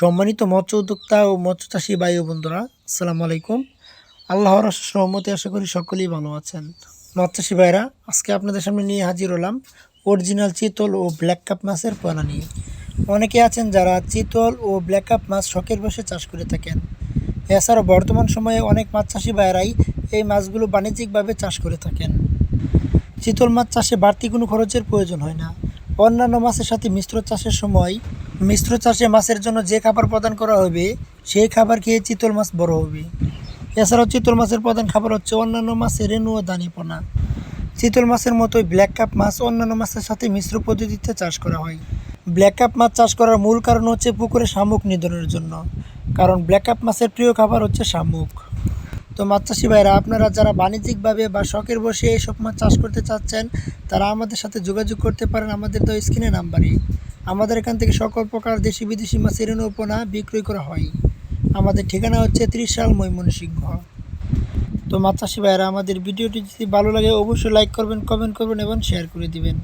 সম্মানিত মৎস্য উদ্যোক্তা ও মৎস্য চাষী ও বন্ধুরা, আসসালামু আলাইকুম। আল্লাহর রহমতে আশা করি সকলেই ভালো আছেন। চাষী ভাইরা, আজকে আপনাদের সামনে নিয়ে হাজির হলাম অরিজিনাল চিতল ও ব্ল্যাক কাপ মাছের পোনা নিয়ে। অনেকে আছেন যারা চিতল ও ব্ল্যাক কাপ মাছ শখের বসে চাষ করে থাকেন। এছাড়াও বর্তমান সময়ে অনেক মাছ চাষী ভাইরাই এই মাছগুলো বাণিজ্যিকভাবে চাষ করে থাকেন। চিতল মাছ চাষে বাড়তি কোনো খরচের প্রয়োজন হয় না। অন্যান্য মাছের সাথে মিশ্র চাষের সময় মিশ্র চাষে মাছের জন্য যে খাবার প্রদান করা হবে, সেই খাবার খেয়ে চিতল মাছ বড় হবে। এছাড়াও চিতল মাছের প্রধান খাবার হচ্ছে অন্যান্য মাছের রেণু ও দানিপনা। চিতল মাছের মতোই ব্ল্যাক কাপ মাছ অন্যান্য মাছের সাথে মিশ্র পদ্ধতিতে চাষ করা হয়। ব্ল্যাক কাপ মাছ চাষ করার মূল কারণ হচ্ছে পুকুরে শামুক নিধনের জন্য, কারণ ব্ল্যাক কাপ মাছের প্রিয় খাবার হচ্ছে শামুক। তো মাছ চাষি ভাইরা আপনারা যারা বাণিজ্যিকভাবে বা শখের বসে এইসব মাছ চাষ করতে চাচ্ছেন, তারা আমাদের সাথে যোগাযোগ করতে পারেন আমাদের তো স্ক্রিনে নাম্বারে। আমাদের এখান থেকে সকল প্রকার দেশি বিদেশি মাছের উপনা বিক্রয় করা হয়। আমাদের ঠিকানা হচ্ছে ত্রিশ ত্রিশাল ময়মনসিংহ। তো মাছ চাষি ভাইরা আমাদের ভিডিওটি যদি ভালো লাগে, অবশ্যই লাইক করবেন কমেন্ট করবেন এবং শেয়ার করে দিবেন।